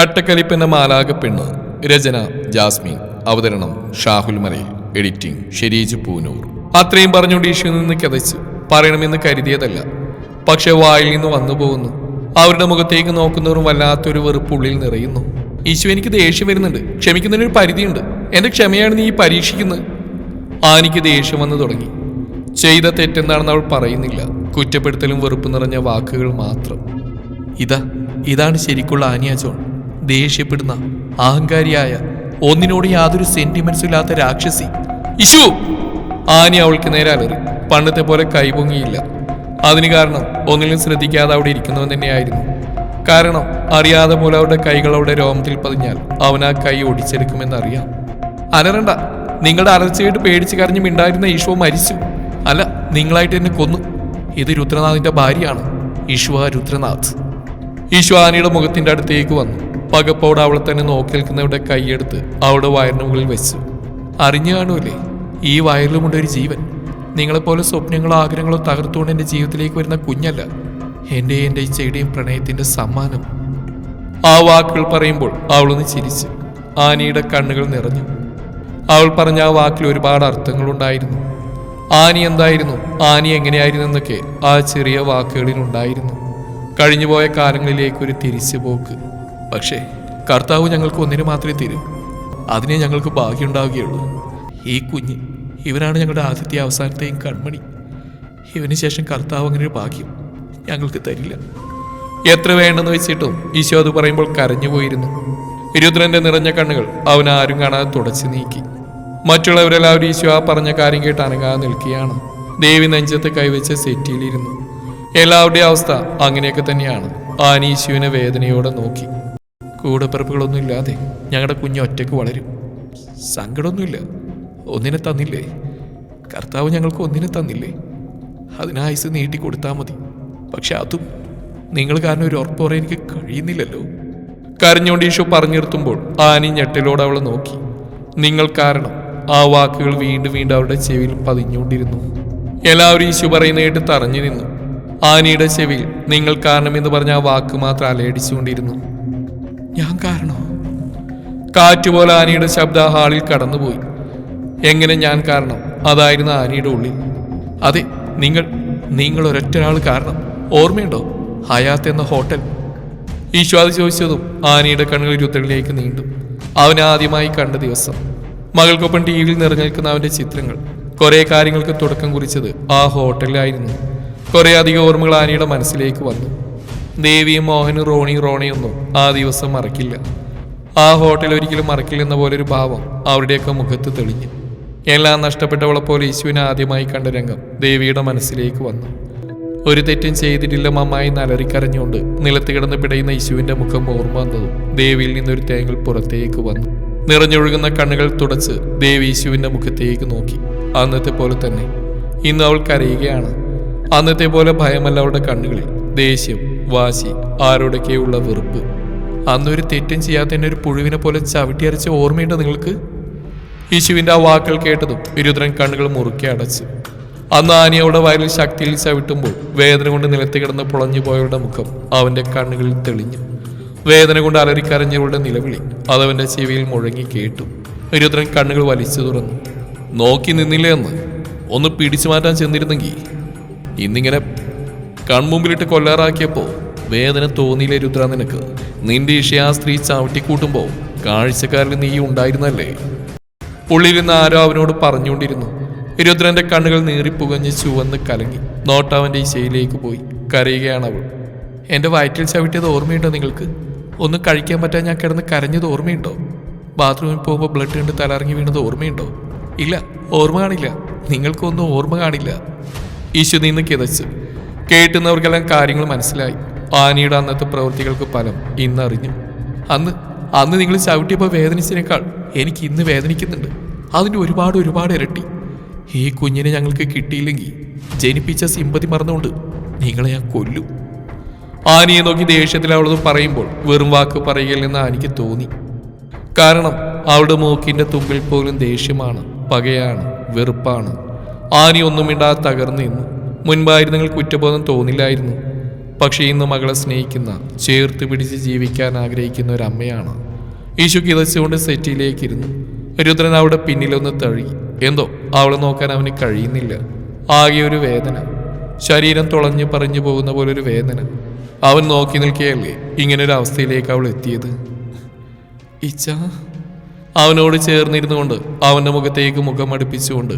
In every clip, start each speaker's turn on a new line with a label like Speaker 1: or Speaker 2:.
Speaker 1: കട്ടക്കലിപ്പന്റെ മാലാക പെണ്ണ് രചന ജാസ്മിൻ. അവതരണം ഷാഹുൽ മലയിൽ. എഡിറ്റിംഗ് ഷെരീജ് പൂനൂർ. അത്രയും പറഞ്ഞുകൊണ്ട് ഈശോ നിന്ന് കഥച്ച് പറയണമെന്ന് കരുതിയതല്ല. പക്ഷെ വായിൽ നിന്ന് വന്നു പോകുന്നു. അവരുടെ മുഖത്തേക്ക് നോക്കുന്നവരും വല്ലാത്തൊരു വെറുപ്പ് ഉള്ളിൽ നിറയുന്നു. ഈശോ എനിക്ക് ദേഷ്യം വരുന്നുണ്ട്. ക്ഷമിക്കുന്നതിനൊരു പരിധിയുണ്ട്. എന്റെ ക്ഷമയാണ് നീ പരീക്ഷിക്കുന്നത്. ആനിക്ക് ദേഷ്യം വന്നു തുടങ്ങി. ചെയ്ത തെറ്റെന്താണെന്ന് അവൾ പറയുന്നില്ല. കുറ്റപ്പെടുത്തലും വെറുപ്പ് നിറഞ്ഞ വാക്കുകൾ മാത്രം. ഇതാ ഇതാണ് ശരിക്കുള്ള ആനിയാ ജോൺ. ദേഷ്യപ്പെടുന്ന അഹങ്കാരിയായ ഒന്നിനോട് യാതൊരു സെന്റിമെന്റ്സും ഇല്ലാത്ത രാക്ഷസി. ഇശു! ആനി അവൾക്ക് നേരെ അലറി പണ്ടത്തെ പോലെ കൈപൊങ്ങിയില്ല അതിന് കാരണം ഒന്നിലും ശ്രദ്ധിക്കാതെ അവിടെ ഇരിക്കുന്നവൻ തന്നെയായിരുന്നു. കാരണം അറിയാതെ പോലെ അവരുടെ കൈകൾ അവിടെ രോമത്തിൽ പതിഞ്ഞാൽ അവൻ ആ കൈ ഒടിച്ചെടുക്കുമെന്നറിയാം അലറണ്ട നിങ്ങളുടെ അലർച്ചയായിട്ട് പേടിച്ച് കരഞ്ഞു മിണ്ടായിരുന്ന ഈശോ മരിച്ചു. അല്ല നിങ്ങളായിട്ട് എന്നെ കൊന്നു. ഇത് രുദ്രനാഥിന്റെ ഭാര്യയാണ്. ഈശ്വ രുദ്രനാഥ്. ഈശോ ആനയുടെ മുഖത്തിന്റെ അടുത്തേക്ക് വന്നു. പകപ്പോടെ അവളെ തന്നെ നോക്കി നിൽക്കുന്നവരുടെ കൈയെടുത്ത് അവളുടെ വയറിന് മുകളിൽ വെച്ചു. അറിഞ്ഞു കാണൂലേ ഈ വയറിലുമുണ്ട് ഒരു ജീവൻ. നിങ്ങളെപ്പോലെ സ്വപ്നങ്ങളോ ആഗ്രഹങ്ങളോ തകർത്തുകൊണ്ട് എന്റെ ജീവിതത്തിലേക്ക് വരുന്ന കുഞ്ഞല്ല. എന്റെ എന്റെ ഇച്ചയുടെയും പ്രണയത്തിന്റെ സമ്മാനം. ആ വാക്കുകൾ പറയുമ്പോൾ അവളൊന്ന് ചിരിച്ചു. ആനിയുടെ കണ്ണുകൾ നിറഞ്ഞു. അവൾ പറഞ്ഞ ആ വാക്കിൽ ഒരുപാട് അർത്ഥങ്ങളുണ്ടായിരുന്നു. ആനി എന്തായിരുന്നു? ആനി എങ്ങനെയായിരുന്നു എന്നൊക്കെ ആ ചെറിയ വാക്കുകളിൽ ഉണ്ടായിരുന്നു. കഴിഞ്ഞുപോയ കാലങ്ങളിലേക്ക് ഒരു തിരിച്ചുപോക്ക്. പക്ഷേ കർത്താവ് ഞങ്ങൾക്ക് ഒന്നിനു മാത്രമേ തീരൂ. അതിനെ ഞങ്ങൾക്ക് ഭാഗ്യമുണ്ടാവുകയുള്ളൂ. ഈ കുഞ്ഞ് ഇവനാണ് ഞങ്ങളുടെ ആദ്യത്തെ അവസാനത്തെയും കൺമണി. ഇവന് ശേഷം കർത്താവ് അങ്ങനെ ഒരു ഭാഗ്യം ഞങ്ങൾക്ക് തരില്ല. എത്ര വേണ്ടെന്ന് വെച്ചിട്ടും ഈശോ അത് പറയുമ്പോൾ കരഞ്ഞുപോയിരുന്നു. രുദ്രന്റെ നിറഞ്ഞ കണ്ണുകൾ അവൻ ആരും കാണാതെ തുടച്ചു നീക്കി. മറ്റുള്ളവരെല്ലാവരും ഈശോ ആ പറഞ്ഞ കാര്യം കേട്ട് അനങ്ങാതെ നിൽക്കുകയാണ്. ദേവി നെഞ്ചത്ത് കൈവച്ച് സെറ്റിയിലിരുന്നു. എല്ലാവരുടെയും അവസ്ഥ അങ്ങനെയൊക്കെ തന്നെയാണ്. ആനീശുവിനെ വേദനയോടെ നോക്കി. കൂടപ്പിറപ്പുകളൊന്നും ഇല്ലാതെ ഞങ്ങളുടെ കുഞ്ഞ് ഒറ്റയ്ക്ക് വളരും. സങ്കടമൊന്നുമില്ല ഒന്നിനെ തന്നില്ലേ? കർത്താവ് ഞങ്ങൾക്ക് ഒന്നിനെ തന്നില്ലേ? അതിനായുസ് നീട്ടി കൊടുത്താൽ മതി. പക്ഷെ അതും നിങ്ങൾ കാരണം ഒരു ഉറപ്പ് പറയാൻ എനിക്ക് കഴിയുന്നില്ലല്ലോ. കരഞ്ഞുകൊണ്ട് ഈശോ പറഞ്ഞു നിർത്തുമ്പോൾ ആനി ഞെട്ടലോട് അവളെ നോക്കി. നിങ്ങൾ കാരണം ആ വാക്കുകൾ വീണ്ടും വീണ്ടും അവരുടെ ചെവിയിൽ പതിഞ്ഞുകൊണ്ടിരുന്നു. എല്ലാവരും ഈശോ പറയുന്നതായിട്ട് തറഞ്ഞു നിന്നു. ആനിയുടെ ചെവിയിൽ നിങ്ങൾ കാരണം എന്ന് പറഞ്ഞ ആ വാക്ക് മാത്രം അലയടിച്ചുകൊണ്ടിരുന്നു. ഞാൻ കാരണോ? കാറ്റുപോലെ ആനയുടെ ശബ്ദ ഹാളിൽ കടന്നുപോയി. എങ്ങനെ ഞാൻ കാരണം? അതായിരുന്നു ആനയുടെ ഉള്ളിൽ. അതെ നിങ്ങൾ നിങ്ങൾ ഒരൊറ്റൊരാൾ കാരണം. ഓർമ്മയുണ്ടോ? ഹയാത്ത് എന്ന ഹോട്ടൽ. ഈശ്വാദ് ചോദിച്ചതും ആനയുടെ കണ്ണുകൾ രുദ്രനിലേക്ക് നീണ്ടു. അവൻ ആദ്യമായി കണ്ട ദിവസം. മകൾക്കൊപ്പം ടി വിയിൽ നിറഞ്ഞു നിൽക്കുന്ന അവന്റെ ചിത്രങ്ങൾ. കുറെ കാര്യങ്ങൾക്ക് തുടക്കം കുറിച്ചത് ആ ഹോട്ടലിലായിരുന്നു. കുറേ അധികം ഓർമ്മകൾ ആനയുടെ മനസ്സിലേക്ക് വന്നു. ദേവിയും മോഹനും റോണി റോണി ഒന്നും ആ ദിവസം മറക്കില്ല. ആ ഹോട്ടൽ ഒരിക്കലും മറക്കില്ലെന്ന പോലെ ഒരു ഭാവം അവരുടെയൊക്കെ മുഖത്ത് തെളിഞ്ഞു. എല്ലാം നഷ്ടപ്പെട്ടവളെ പോലെ യേശുവിനെ ആദ്യമായി കണ്ട രംഗം ദേവിയുടെ മനസ്സിലേക്ക് വന്നു. ഒരു തെറ്റും ചെയ്തിട്ടില്ല മമ്മായി നലറിക്കരഞ്ഞുകൊണ്ട് നിലത്ത് കിടന്ന് പിടയുന്ന യേശുവിന്റെ മുഖം ഓർമ്മ വന്നതും ദേവിയിൽ നിന്നൊരു തേങ്ങൽ പുറത്തേക്ക് വന്നു. നിറഞ്ഞൊഴുകുന്ന കണ്ണുകൾ തുടച്ച് ദേവി യേശുവിന്റെ മുഖത്തേക്ക് നോക്കി. അന്നത്തെ പോലെ തന്നെ ഇന്ന് അവൾ കരയുകയാണ്. അന്നത്തെ പോലെ ഭയമല്ല അവളുടെ കണ്ണുകളിൽ. ദേഷ്യം വാശി ആരോടൊക്കെയുള്ള വെറുപ്പ്? അന്നൊരു തെറ്റും ചെയ്യാത്തതിന്റെ ഒരു പുഴുവിനെ പോലെ ചവിട്ടിയരച്ച ഓർമ്മയുണ്ട് നിങ്ങൾക്ക്? യേശുവിന്റെ ആ വാക്കുകൾ കേട്ടതും ഇരുദ്രൻ കണ്ണുകൾ മുറുക്കി അടച്ചു. അന്ന് ആനയോടെ വയലിൽ ശക്തിയിൽ ചവിട്ടുമ്പോൾ വേദന കൊണ്ട് നിലത്ത് കിടന്ന് പുളഞ്ഞു പോയവരുടെ മുഖം അവന്റെ കണ്ണുകളിൽ തെളിഞ്ഞു. വേദന കൊണ്ട് അലറിക്കരഞ്ഞവളുടെ നിലവിളി അതവന്റെ ചെവിയിൽ മുഴങ്ങി കേട്ടു. ഇരുദ്രൻ കണ്ണുകൾ വലിച്ചു തുറന്നു. നോക്കി നിന്നില്ലേ എന്ന് ഒന്ന് പിടിച്ചു മാറ്റാൻ ചെന്നിരുന്നെങ്കിൽ. ഇന്നിങ്ങനെ കൺമുമ്പിലിട്ട് കൊല്ലാറാക്കിയപ്പോ വേദന തോന്നിയില്ലേ രുദ്ര നിനക്ക്? നിന്റെ ഇഷയ ആ സ്ത്രീ ചവിട്ടിക്കൂട്ടുമ്പോ കാഴ്ചക്കാരിൽ നീ ഉണ്ടായിരുന്നല്ലേ? ഉള്ളിൽ നിന്ന് ആരോ അവനോട് പറഞ്ഞുകൊണ്ടിരുന്നു. രുദ്രന്റെ കണ്ണുകൾ നീറിപ്പുകഞ്ഞ് ചുവന്ന് കലങ്ങി. നോട്ടവന്റെ ഇശയിലേക്ക് പോയി. കരയുകയാണ് അവൾ. എന്റെ വയറ്റിൽ ചവിട്ടിയത് ഓർമ്മയുണ്ടോ നിങ്ങൾക്ക്? ഒന്നും കഴിക്കാൻ പറ്റാൻ ഞാൻ കിടന്ന് കരഞ്ഞത് ഓർമ്മയുണ്ടോ? ബാത്റൂമിൽ പോകുമ്പോൾ ബ്ലഡ് കണ്ട് തലറങ്ങി വീണത് ഓർമ്മയുണ്ടോ? ഇല്ല ഓർമ്മ കാണില്ല. നിങ്ങൾക്കൊന്നും ഓർമ്മ കാണില്ല. ഈശു നിന്ന് കിതച്ചു. കേട്ടുന്നവർക്കെല്ലാം കാര്യങ്ങൾ മനസ്സിലായി. ആനിയുടെ അന്നത്തെ പ്രവൃത്തികൾക്ക് ഫലം ഇന്നറിഞ്ഞു. അന്ന് അന്ന് നിങ്ങൾ ചവിട്ടിയപ്പോൾ വേദനിച്ചതിനേക്കാൾ എനിക്ക് ഇന്ന് വേദനിക്കുന്നുണ്ട്. അതിന്റെ ഒരുപാട് ഒരുപാട് ഇരട്ടി. ഈ കുഞ്ഞിനെ ഞങ്ങൾക്ക് കിട്ടിയില്ലെങ്കിൽ ജനിപ്പിച്ച സിമ്പതി മറന്നുകൊണ്ട് നിങ്ങളെ ഞാൻ കൊല്ലു. ആനിയെ നോക്കി ദേഷ്യത്തിൽ പറയുമ്പോൾ വെറും വാക്ക് പറയുകയില്ലെന്ന് ആനിക്ക് തോന്നി. കാരണം അവളുടെ മൂക്കിന്റെ തുമ്പിൽ പോലും ദേഷ്യമാണ് പകയാണ് വെറുപ്പാണ്. ആനി ഒന്നും തകർന്നു നിന്നു. മുൻപായിരുന്നെങ്കിൽ കുറ്റബോധം തോന്നില്ലായിരുന്നു. പക്ഷേ ഇന്ന് മകളെ സ്നേഹിക്കുന്ന ചേർത്ത് പിടിച്ച് ജീവിക്കാൻ ആഗ്രഹിക്കുന്ന ഒരു അമ്മയാണ്. ഈശു കിതച്ചുകൊണ്ട് സെറ്റിയിലേക്ക് ഇരുന്നു രുദ്രൻ അവിടെ പിന്നിലൊന്ന് തഴി എന്തോ അവളെ നോക്കാൻ അവന് കഴിയുന്നില്ല. ആകെ ഒരു വേദന. ശരീരം തുളഞ്ഞു പറഞ്ഞു പോകുന്ന പോലെ ഒരു വേദന. അവൻ നോക്കി നിൽക്കുകയല്ലേ ഇങ്ങനെ ഒരു അവസ്ഥയിലേക്ക് അവൾ എത്തിയത്? ഇച്ച അവനോട് ചേർന്നിരുന്നു കൊണ്ട് അവന്റെ മുഖത്തേക്ക് മുഖം അടുപ്പിച്ചുകൊണ്ട്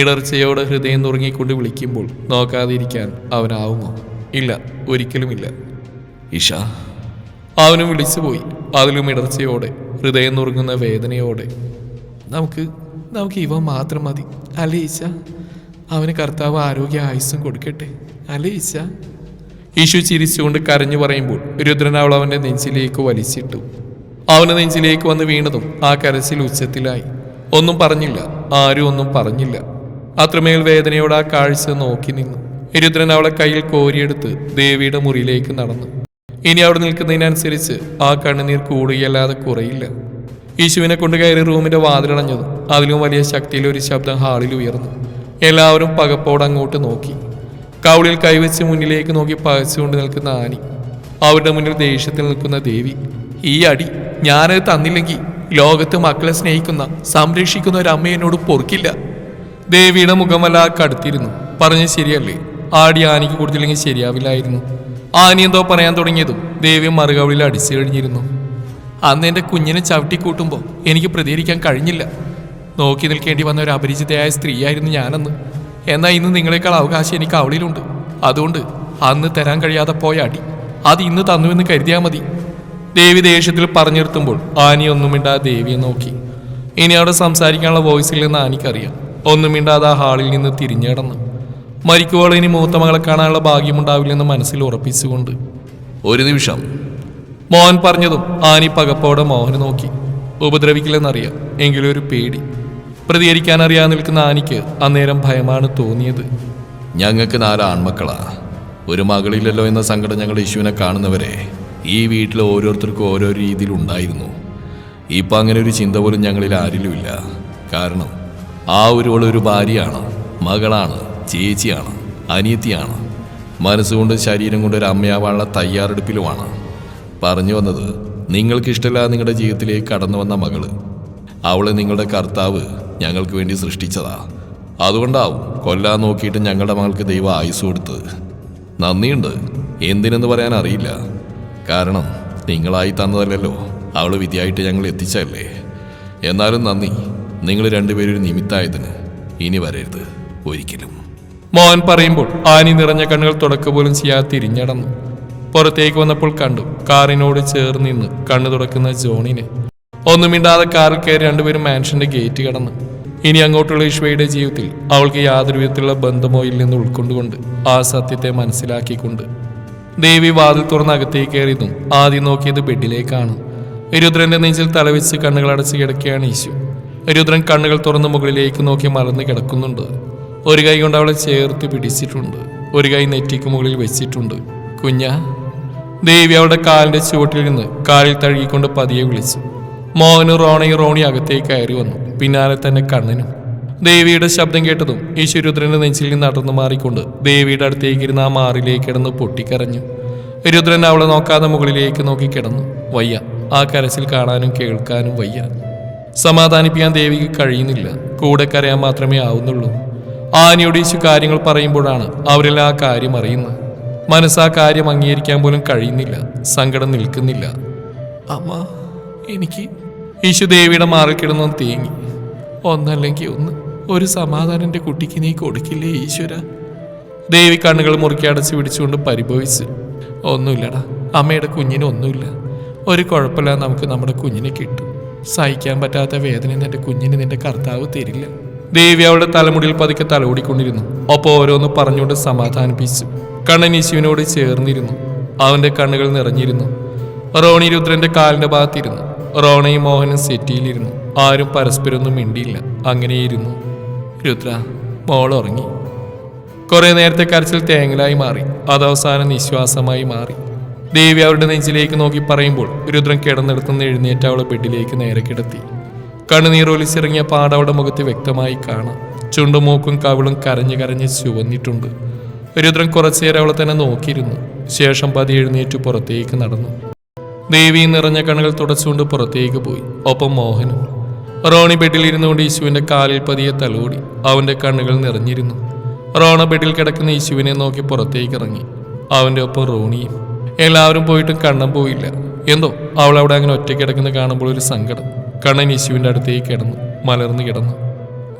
Speaker 1: ഇടർച്ചയോടെ ഹൃദയം നുറുങ്ങിക്കൊണ്ട് വിളിക്കുമ്പോൾ നോക്കാതിരിക്കാൻ അവനാവുമോ? ഇല്ല ഒരിക്കലുമില്ല ഇഷ അവനും വിളിച്ചുപോയി അതിലും ഇടർച്ചയോടെ ഹൃദയം നുറുങ്ങുന്ന വേദനയോടെ. നമുക്ക് നമുക്ക് ഇവ മാത്രം മതി. അല്ലേ ഈശ? അവന് കർത്താവ് ആരോഗ്യ ആയുസ്സും കൊടുക്കട്ടെ. അല്ലേ ഈശ? ഈശു ചിരിച്ചുകൊണ്ട് കരഞ്ഞു പറയുമ്പോൾ രുദ്രൻ അവൾ അവന്റെ നെഞ്ചിലേക്ക് വലിച്ചിട്ടു. അവന് നെഞ്ചിലേക്ക് വന്ന് വീണതും ആ കരച്ചിൽ ഉച്ചത്തിലായി. ഒന്നും പറഞ്ഞില്ല ആരും ഒന്നും പറഞ്ഞില്ല. അത്രമേൽ വേദനയോടെ ആ കാഴ്ച നോക്കി നിന്നു. രുദ്രൻ അവളെ കയ്യിൽ കോരിയെടുത്ത് ദേവിയുടെ മുറിയിലേക്ക് നടന്നു. ഇനി അവിടെ നിൽക്കുന്നതിനനുസരിച്ച് ആ കണ്ണുനീർ കൂടുകയല്ലാതെ കുറയില്ല. യേശുവിനെ കൊണ്ട് കയറി റൂമിന്റെ വാതിലടഞ്ഞത് അതിലും വലിയ ശക്തിയിൽ ഒരു ശബ്ദം ഹാളിൽ ഉയർന്നു. എല്ലാവരും പകപ്പോടെ അങ്ങോട്ട് നോക്കി. കൗളിൽ കൈവച്ച് മുന്നിലേക്ക് നോക്കി പകച്ചുകൊണ്ട് നിൽക്കുന്ന ആനി. അവരുടെ മുന്നിൽ ദേഷ്യത്തിൽ നിൽക്കുന്ന ദേവി ഈ അടി ഞാനത് തന്നില്ലെങ്കിൽ ലോകത്ത് മക്കളെ സ്നേഹിക്കുന്ന സംരക്ഷിക്കുന്ന ഒരു അമ്മ എന്നോട് പൊറുക്കില്ല. ദേവിയുടെ മുഖമല്ല കടുത്തിരുന്നു. പറഞ്ഞ് ശരിയല്ലേ? ആടി ആനയ്ക്ക് കൊടുത്തില്ലെങ്കിൽ ശരിയാവില്ലായിരുന്നു. ആനി എന്തോ പറയാൻ തുടങ്ങിയതും ദേവി മറുകവിളിൽ അടിച്ചു കഴിഞ്ഞിരുന്നു. അന്ന് എന്റെ കുഞ്ഞിനെ ചവിട്ടിക്കൂട്ടുമ്പോൾ എനിക്ക് പ്രതികരിക്കാൻ കഴിഞ്ഞില്ല. നോക്കി നിൽക്കേണ്ടി വന്ന ഒരു അപരിചിതയായ സ്ത്രീയായിരുന്നു ഞാനെന്ന്. എന്നാൽ ഇന്ന് നിങ്ങളെക്കാൾ അവകാശം എനിക്ക് അവളിലുണ്ട്. അതുകൊണ്ട് അന്ന് തരാൻ കഴിയാതെ പോയ അടി അത് ഇന്ന് തന്നുവെന്ന് കരുതിയാൽ മതി. ദേവി ദേഷ്യത്തിൽ പറഞ്ഞിരുത്തുമ്പോൾ ആനി ഒന്നും മിണ്ടാതെ ദേവിയെ നോക്കി. ഇനി അവിടെ സംസാരിക്കാനുള്ള വോയിസിൽ നിന്ന് ആനിക്കറിയാം ഒന്നും മിണ്ടാതെ ആ ഹാളിൽ നിന്ന് തിരിഞ്ഞടന്നു മരിക്കുവോളം ഇനി മൂത്ത മകളെ കാണാനുള്ള ഭാഗ്യമുണ്ടാവില്ലെന്ന് മനസ്സിൽ ഉറപ്പിച്ചുകൊണ്ട്. ഒരു നിമിഷം. മോഹൻ പറഞ്ഞതും ആനി പകപ്പോടെ മോഹന് നോക്കി. ഉപദ്രവിക്കില്ലെന്നറിയാം. എങ്കിലും ഒരു പേടി. പ്രതികരിക്കാൻ അറിയാതെ നിൽക്കുന്ന ആനിക്ക് അന്നേരം ഭയമാണ് തോന്നിയത്.
Speaker 2: ഞങ്ങൾക്ക് നാല് ആൺമക്കളാ. ഒരു മകളില്ലല്ലോ എന്ന സങ്കടം ഞങ്ങൾ യേശുവിനെ കാണുന്നവരെ ഈ വീട്ടിൽ ഓരോരുത്തർക്കും ഓരോ രീതിയിൽ ഉണ്ടായിരുന്നു. ഇപ്പം അങ്ങനെ ഒരു ചിന്ത പോലും ഞങ്ങളിൽ ആരിലുമില്ല. കാരണം ആ ഒരുവൾ ഒരു ഭാര്യയാണ് മകളാണ്. ചേച്ചിയാണ് അനിയത്തിയാണ്. മനസ്സുകൊണ്ട് ശരീരം കൊണ്ട് ഒരു അമ്മയാവാനുള്ള തയ്യാറെടുപ്പിലുമാണ്. പറഞ്ഞു വന്നത് നിങ്ങൾക്കിഷ്ടമില്ലാതെ നിങ്ങളുടെ ജീവിതത്തിലേക്ക് കടന്നു വന്ന മകൾ. അവളെ നിങ്ങളുടെ കർത്താവ് ഞങ്ങൾക്ക് വേണ്ടി സൃഷ്ടിച്ചതാ. അതുകൊണ്ടാവും കൊല്ലാൻ നോക്കിയിട്ട് ഞങ്ങളുടെ മകൾക്ക് ദൈവം ആയുസ് കൊടുത്തത് നന്ദിയുണ്ട്. എന്തിനെന്ന് പറയാൻ അറിയില്ല. കാരണം നിങ്ങളായി തന്നതല്ലല്ലോ. അവൾ വിധിയായിട്ട് ഞങ്ങൾ എത്തിച്ചല്ലേ എന്നാലും നന്ദി. നിങ്ങൾ രണ്ടുപേരും നിമിത്തായതിന് ഇനി വരരുത്. ഒരിക്കലും.
Speaker 1: മോഹൻ പറയുമ്പോൾ ആനി നിറഞ്ഞ കണ്ണുകൾ തുടക്ക പോലും ചെയ്യാതെ തിരിഞ്ഞടന്നു പുറത്തേക്ക് വന്നപ്പോൾ കണ്ടു കാറിനോട് ചേർന്ന് നിന്ന് കണ്ണു തുടക്കുന്ന ജോണിനെ. ഒന്നും മിണ്ടാതെ കാറിൽ കയറി രണ്ടുപേരും മാൻഷന്റെ ഗേറ്റ് കടന്നു. ഇനി അങ്ങോട്ടുള്ള ഈശ്വയുടെ ജീവിതത്തിൽ അവൾക്ക് യാതൊരു വിധത്തിലുള്ള ബന്ധമോ ഇല്ലെന്ന് ഉൾക്കൊണ്ടുകൊണ്ട് ആ സത്യത്തെ മനസ്സിലാക്കിക്കൊണ്ട് ദേവി വാതിൽ തുറന്ന് അകത്തേക്ക് കയറിയതും ആദ്യം നോക്കിയത് ബെഡിലേക്കാണ്. രുദ്രന്റെ നെഞ്ചിൽ തലവെച്ച് കണ്ണുകൾ അടച്ച് കിടക്കുകയാണ് ഈശു. രുദ്രൻ കണ്ണുകൾ തുറന്ന് മുകളിലേക്ക് നോക്കി മറന്ന് കിടക്കുന്നുണ്ട്. ഒരു കൈ കൊണ്ട് അവളെ ചേർത്ത് പിടിച്ചിട്ടുണ്ട്. ഒരു കൈ നെറ്റിക്ക് മുകളിൽ വെച്ചിട്ടുണ്ട്. കുഞ്ഞ ദേവി അവളുടെ കാലിന്റെ ചുവട്ടിൽ നിന്ന് കാലിൽ തഴുകിക്കൊണ്ട് പതിയെ വിളിച്ചു. മോഹനും റോണയും റോണി അകത്തേക്ക് കയറി വന്നു. പിന്നാലെ തന്നെ കണ്ണനും. ദേവിയുടെ ശബ്ദം കേട്ടതും ഈശ്വരുദ്രന്റെ നെഞ്ചിൽ നിന്ന് നടന്നു മാറിക്കൊണ്ട് ദേവിയുടെ അടുത്തേക്ക് ഇരുന്ന് ആ മാറിലേക്ക് കിടന്ന് പൊട്ടിക്കരഞ്ഞു. രുദ്രൻ അവളെ നോക്കാതെ മുകളിലേക്ക് നോക്കി കിടന്നു. വയ്യ ആ കരച്ചിൽ കാണാനും കേൾക്കാനും വയ്യ. സമാധാനിപ്പിക്കാൻ ദേവിക്ക് കഴിയുന്നില്ല. കൂടെ കരയാൻ മാത്രമേ ആവുന്നുള്ളൂ. ആനയോട് ഈശു കാര്യങ്ങൾ പറയുമ്പോഴാണ് അവരെല്ലാം ആ കാര്യം അറിയുന്നത്. മനസ്സാ കാര്യം അംഗീകരിക്കാൻ പോലും കഴിയുന്നില്ല. സങ്കടം നിൽക്കുന്നില്ല. അമ്മ എനിക്ക് ഈശു ദേവിയുടെ മാറിൽ തേങ്ങി. ഒന്നല്ലെങ്കിൽ ഒന്ന് ഒരു സമാധാനം എന്റെ കുട്ടിക്ക് നീ കൊടുക്കില്ലേ ഈശ്വര? ദേവി കണ്ണുകൾ മുറുക്കി അടച്ചു പിടിച്ചുകൊണ്ട് പരിഭവിച്ച്. ഒന്നുമില്ലടാ അമ്മയുടെ കുഞ്ഞിന് ഒന്നുമില്ല. ഒരു കുഴപ്പമില്ല നമുക്ക് നമ്മുടെ കുഞ്ഞിനെ കിട്ടും. സഹിക്കാൻ പറ്റാത്ത വേദന നിന്റെ കുഞ്ഞിന് നിന്റെ കർത്താവ് തരില്ല. ദേവി അവളുടെ തലമുടിയിൽ പതുക്കെ തലോടിക്കൊണ്ടിരുന്നു. ഒപ്പം ഓരോന്ന് പറഞ്ഞുകൊണ്ട് സമാധാനിപ്പിച്ചു. കണ്ണൻ യേശുവിനോട് ചേർന്നിരുന്നു. അവന്റെ കണ്ണുകൾ നിറഞ്ഞിരുന്നു. റോണി രുദ്രന്റെ കാലിന്റെ ഭാഗത്തിരുന്നു. റോണയും മോഹനും സെറ്റിയിലിരുന്നു. ആരും പരസ്പരമൊന്നും മിണ്ടിയില്ല. അങ്ങനെയിരുന്നു. രുദ്ര മോൾ ഉറങ്ങി. കുറെ നേരത്തെ കരച്ചിൽ തേങ്ങലായി മാറി. അത് അവസാനം നിശ്വാസമായി മാറി. ദേവി അവരുടെ നെഞ്ചിലേക്ക് നോക്കി പറയുമ്പോൾ രുദ്രൻ കിടന്നെടുത്തുനിന്ന് എഴുന്നേറ്റ് അവളെ ബെഡിലേക്ക് നേരെ കിടത്തി. കണ്ണുനീർ ഒലിച്ചിറങ്ങിയ പാട് അവളുടെ മുഖത്ത് വ്യക്തമായി കാണാം. ചുണ്ടും മൂക്കും കവിളും കരഞ്ഞു കരഞ്ഞ് ചുവന്നിട്ടുണ്ട്. രുദ്രൻ കുറച്ചേരം അവളെ തന്നെ നോക്കിയിരുന്നു. ശേഷം പതി എഴുന്നേറ്റ് പുറത്തേക്ക് നടന്നു. ദേവി നിറഞ്ഞ കണ്ണുകൾ തുടച്ചുകൊണ്ട് പുറത്തേക്ക് പോയി. ഒപ്പം മോഹനും. റോണി ബെഡിൽ ഇരുന്നുകൊണ്ട് യേശുവിന്റെ കാലിൽ പതിയെ തലോടി. അവന്റെ കണ്ണുകൾ നിറഞ്ഞിരുന്നു. റോണ ബെഡിൽ കിടക്കുന്ന യേശുവിനെ നോക്കി പുറത്തേക്ക് ഇറങ്ങി. അവന്റെ ഒപ്പം റോണിയും. എല്ലാവരും പോയിട്ടും കണ്ണം പോയില്ല. എന്തോ? അവൾ അവിടെ അങ്ങനെ കിടക്കുന്ന കാണുമ്പോൾ ഒരു സങ്കടം. കണ്ണൻ യേശുവിന്റെ അടുത്തേക്ക് കിടന്നു മലർന്നു കിടന്നു.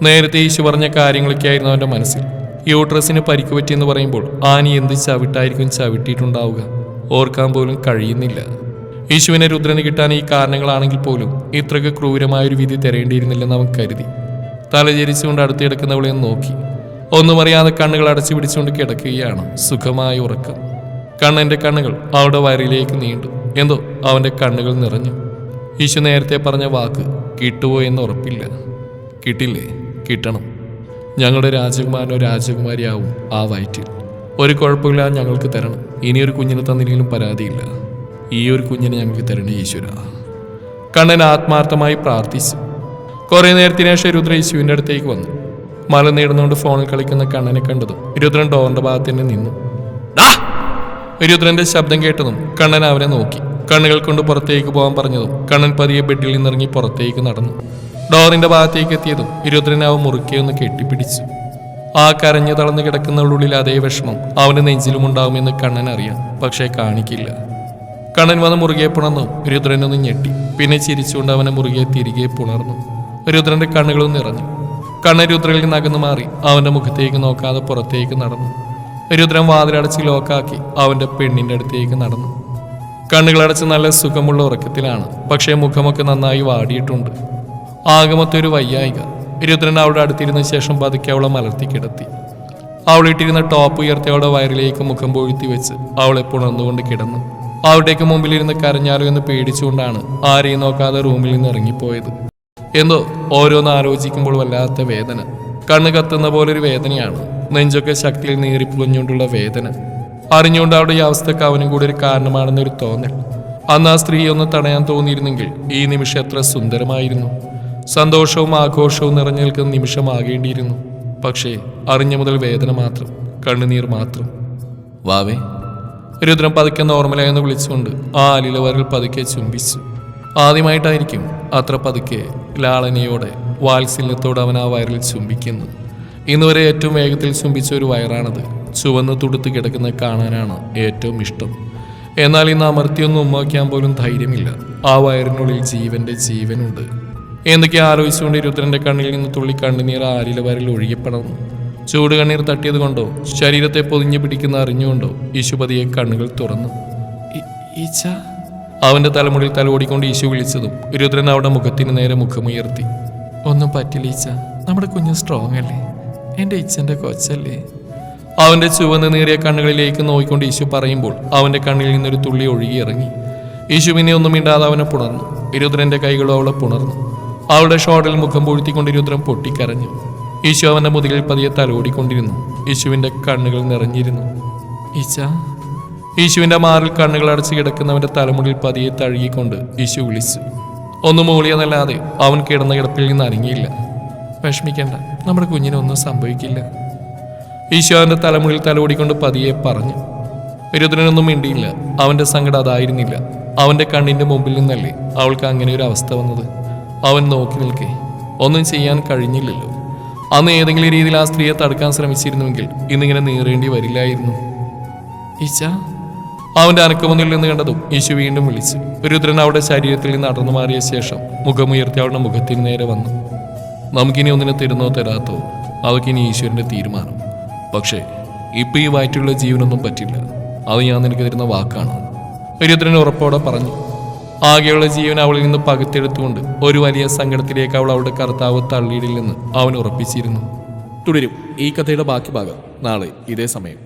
Speaker 1: നേരത്തെ യേശു പറഞ്ഞ കാര്യങ്ങളൊക്കെയായിരുന്നു അവന്റെ മനസ്സിൽ. യൂട്രസിന് പരിക്ക് പറ്റിയെന്ന് പറയുമ്പോൾ ആനി എന്ത് ചവിട്ടായിരിക്കും ചവിട്ടിയിട്ടുണ്ടാവുക? ഓർക്കാൻ പോലും കഴിയുന്നില്ല. യേശുവിനെ രുദ്രന് കിട്ടാൻ ഈ കാരണങ്ങളാണെങ്കിൽ പോലും ഇത്രയ്ക്ക് ക്രൂരമായൊരു വിധി തരേണ്ടിയിരുന്നില്ലെന്ന് അവൻ കരുതി. തലചരിച്ചുകൊണ്ട് അടുത്ത് കിടക്കുന്നവളെ നോക്കി. ഒന്നും അറിയാതെ കണ്ണുകൾ അടച്ചു പിടിച്ചുകൊണ്ട് കിടക്കുകയാണ് സുഖമായ ഉറക്കം. കണ്ണന്റെ കണ്ണുകൾ അവളുടെ വയറിലേക്ക് നീണ്ടു. എന്തോ അവന്റെ കണ്ണുകൾ നിറഞ്ഞു. യേശു നേരത്തെ പറഞ്ഞ വാക്ക് കിട്ടുമോ എന്ന് ഉറപ്പില്ല. കിട്ടില്ലേ? കിട്ടണം. ഞങ്ങളുടെ രാജകുമാരനോ രാജകുമാരിയാവും ആ വയറ്റിൽ. ഒരു കുഴപ്പമില്ല ഞങ്ങൾക്ക് തരണം. ഇനിയൊരു കുഞ്ഞിനെ തന്നില്ലെങ്കിലും പരാതിയില്ല. ഈ ഒരു കുഞ്ഞിനെ ഞങ്ങൾക്ക് തരണേ ഈശ്വര. കണ്ണൻ ആത്മാർത്ഥമായി പ്രാർത്ഥിച്ചു. കുറേ നേരത്തിന് ശേഷം രുദ്ര യേശുവിന്റെ അടുത്തേക്ക് വന്നു. മല നേടുന്നുകൊണ്ട് ഫോണിൽ കളിക്കുന്ന കണ്ണനെ കണ്ടതും രുദ്രൻ ഡോറിന്റെ ഭാഗത്ത് തന്നെ നിന്നു! രുദ്രന്റെ ശബ്ദം കേട്ടതും കണ്ണൻ അവനെ നോക്കി. കണ്ണുകൾ കൊണ്ട് പുറത്തേക്ക് പോകാൻ പറഞ്ഞതും കണ്ണൻ പതിയെ ബെഡിൽ നിന്നിറങ്ങി പുറത്തേക്ക് നടന്നു. ഡോറിന്റെ ഭാഗത്തേക്ക് എത്തിയതും ഇരുദ്രനാവ് മുറുക്കിയൊന്ന് കെട്ടിപ്പിടിച്ചു. ആ കരഞ്ഞു തളർന്നു കിടക്കുന്നവളുള്ളിൽ അതേ വിഷമം അവന് നെഞ്ചിലും ഉണ്ടാകുമെന്ന് കണ്ണൻ അറിയാം പക്ഷേ കാണിക്കില്ല. കണ്ണൻ വന്ന് മുറുകെ പുണർന്നു രുദ്രനൊന്ന് ഞെട്ടി. പിന്നെ ചിരിച്ചുകൊണ്ട് അവനെ മുറുകെ തിരികെ പുണർന്നു. രുദ്രന്റെ കണ്ണുകളും നിറഞ്ഞു. കണ്ണൻ രുദ്രയിൽ നകന്നു മാറി അവന്റെ മുഖത്തേക്ക് നോക്കാതെ പുറത്തേക്ക് നടന്നു. രുദ്രൻ വാതിലടച്ച് ലോക്കാക്കി അവന്റെ പെണ്ണിന്റെ അടുത്തേക്ക് നടന്നു. കണ്ണുകളടച്ച് നല്ല സുഖമുള്ള ഉറക്കത്തിലാണ്. പക്ഷേ മുഖമൊക്കെ നന്നായി വാടിയിട്ടുണ്ട്. ആകമത്തെ ഒരു വയ്യായിക. രുദ്രൻ അവളുടെ അടുത്തിരുന്ന ശേഷം പതുക്കെ അവളെ മലർത്തി കിടത്തി. അവളിട്ടിരുന്ന ടോപ്പ് ഉയർത്തി അവളുടെ വയറിലേക്ക് മുഖം പൊഴുത്തി വെച്ച് അവളെ പുണർന്നുകൊണ്ട് കിടന്നു. അവളുടെയൊക്കെ മുമ്പിലിരുന്ന് കരഞ്ഞാലോ എന്ന് പേടിച്ചുകൊണ്ടാണ് ആരെയും നോക്കാതെ റൂമിൽ നിന്ന് ഇറങ്ങിപ്പോയത്. എന്തോ ഓരോന്ന് ആലോചിക്കുമ്പോൾ വല്ലാത്ത വേദന. കണ്ണ് കത്തുന്ന പോലൊരു വേദനയാണ്. നെഞ്ചൊക്കെ ശക്തിയിൽ നീറിപ്പുളഞ്ഞുകൊണ്ടുള്ള വേദന. അറിഞ്ഞുകൊണ്ട് അവിടെ ഈ അവസ്ഥക്ക് അവനും കൂടി ഒരു കാരണമാണെന്നൊരു തോന്നൽ. അന്ന് ആ സ്ത്രീ ഒന്ന് തടയാൻ തോന്നിയിരുന്നെങ്കിൽ ഈ നിമിഷം എത്ര സുന്ദരമായിരുന്നു. സന്തോഷവും ആഘോഷവും നിറഞ്ഞു നിൽക്കുന്ന നിമിഷമാകേണ്ടിയിരുന്നു. പക്ഷേ അറിഞ്ഞ മുതൽ വേദന മാത്രം കണ്ണുനീർ മാത്രം.
Speaker 2: വാവേ.
Speaker 1: രുദ്രം പതുക്കെ നോർമലായെന്ന് വിളിച്ചുകൊണ്ട് ആ അലിലവരിൽ പതുക്കെ ചുംബിച്ചു. ആദ്യമായിട്ടായിരിക്കും അത്ര പതുക്കെ ലാളനയോടെ വാത്സല്യത്തോടെ അവൻ ആ വയറിൽ ചുംബിക്കുന്നു ഇന്നുവരെ ഏറ്റവും വേഗത്തിൽ ചുംബിച്ച ഒരു വയറാണത്. ചുവന്ന് തുടുത്ത് കിടക്കുന്ന കാണാനാണ് ഏറ്റവും ഇഷ്ടം. എന്നാൽ ഇന്ന് അമർത്തിയൊന്നും ഉമ്മാക്കാൻ പോലും ധൈര്യമില്ല. ആ വയറിനുള്ളിൽ ജീവന്റെ ജീവനുണ്ട്. എന്തൊക്കെ ആലോചിച്ചുകൊണ്ട് രുദ്രന്റെ കണ്ണിൽ നിന്ന് തുള്ളി കണ്ണുനീർ ആരില വരൽ ഒഴുകിപ്പെടണം ചൂട് കണ്ണീർ തട്ടിയത് കൊണ്ടോ ശരീരത്തെ പൊതിഞ്ഞു പിടിക്കുന്ന അറിഞ്ഞുകൊണ്ടോ യശുപതിയെ കണ്ണുകൾ തുറന്നു. "ഈ- ഈച്ച? അവന്റെ തലമുടിയിൽ തലോടിക്കൊണ്ട് ഈശു വിളിച്ചതും രുദ്രൻ അവിടെ മുഖത്തിന് നേരെ മുഖമുയർത്തി. ഒന്നും പറ്റില്ല ഈച്ച. നമ്മുടെ കുഞ്ഞ് സ്ട്രോങ് അല്ലേ? എന്റെ ഇച്ചന്റെ കൊച്ചല്ലേ? അവന്റെ ചുവന്ന് നേറിയ കണ്ണുകളിലേക്ക് നോക്കിക്കൊണ്ട് യേശു പറയുമ്പോൾ അവന്റെ കണ്ണിൽ നിന്നൊരു തുള്ളി ഒഴുകി ഇറങ്ങി ഈശു പിന്നെ ഒന്നും മിണ്ടാതെ അവനെ പുണർന്നു. രുദ്രന്റെ കൈകളും അവളെ പുണർന്നു. അവളുടെ ഷോട്ടിൽ മുഖം പൊഴുത്തിക്കൊണ്ട് ഇരുദ്രൻ പൊട്ടിക്കരഞ്ഞു. യേശു അവന്റെ മുതുകിൽ പതിയെ തലോടിക്കൊണ്ടിരുന്നു. യേശുവിന്റെ കണ്ണുകൾ നിറഞ്ഞിരുന്നു. ഈച്ച യേശുവിന്റെ മാറിൽ കണ്ണുകൾ അടച്ചു കിടക്കുന്നവന്റെ തലമുടിയിൽ പതിയെ തഴുകിക്കൊണ്ട് യേശു വിളിച്ചു. ഒന്ന് മൂളിയെന്നല്ലാതെ അവൻ കിടന്ന കിടപ്പിൽ നിന്ന് അനങ്ങിയില്ല. വിഷമിക്കേണ്ട. നമ്മുടെ കുഞ്ഞിനൊന്നും സംഭവിക്കില്ല. ഈശോ തലമുകളിൽ തലോടിക്കൊണ്ട് പതിയെ പറഞ്ഞു രുദ്രനൊന്നും മിണ്ടിയില്ല. അവന്റെ സങ്കടം അതായിരുന്നില്ല. അവന്റെ കണ്ണിന്റെ മുമ്പിൽ നിന്നല്ലേ അവൾക്ക് അങ്ങനെ ഒരു അവസ്ഥ വന്നത്. അവൻ നോക്കി നിൽക്കേ ഒന്നും ചെയ്യാൻ കഴിഞ്ഞില്ലല്ലോ. അന്ന് ഏതെങ്കിലും രീതിയിൽ ആ സ്ത്രീയെ തടുക്കാൻ ശ്രമിച്ചിരുന്നുവെങ്കിൽ ഇന്നിങ്ങനെ നീറേണ്ടി വരില്ലായിരുന്നു. ഈശ. അവന്റെ അനക്കമൊന്നിൽ നിന്ന് കണ്ടതും യേശു വീണ്ടും വിളിച്ചു. രുദ്രൻ അവളുടെ ശരീരത്തിൽ നിന്ന് നടന്നു മാറിയ ശേഷം മുഖമുയർത്തി അവളുടെ മുഖത്തിന് നേരെ വന്നു. നമുക്കിനി ഒന്നിനെ തരുന്നോ തരാത്തോ? അതൊക്കെ ഇനി ഈശ്വരന്റെ തീരുമാനം. പക്ഷേ ഇപ്പൊ ഈ വയറ്റിലുള്ള ജീവനൊന്നും പറ്റില്ല. അത് ഞാൻ നിനക്ക് തരുന്ന വാക്കാണ്. രുദ്രൻ ഉറപ്പോടെ പറഞ്ഞു ആകെയുള്ള ജീവൻ അവളിൽ നിന്ന് പകുത്തെടുത്തുകൊണ്ട് ഒരു വലിയ സങ്കടത്തിലേക്ക് അവൾ അവളുടെ കർത്താവ് തള്ളിയിടില്ലെന്ന് അവൻ ഉറപ്പിച്ചിരുന്നു. തുടരും ഈ കഥയുടെ ബാക്കി ഭാഗം നാളെ ഇതേ സമയം.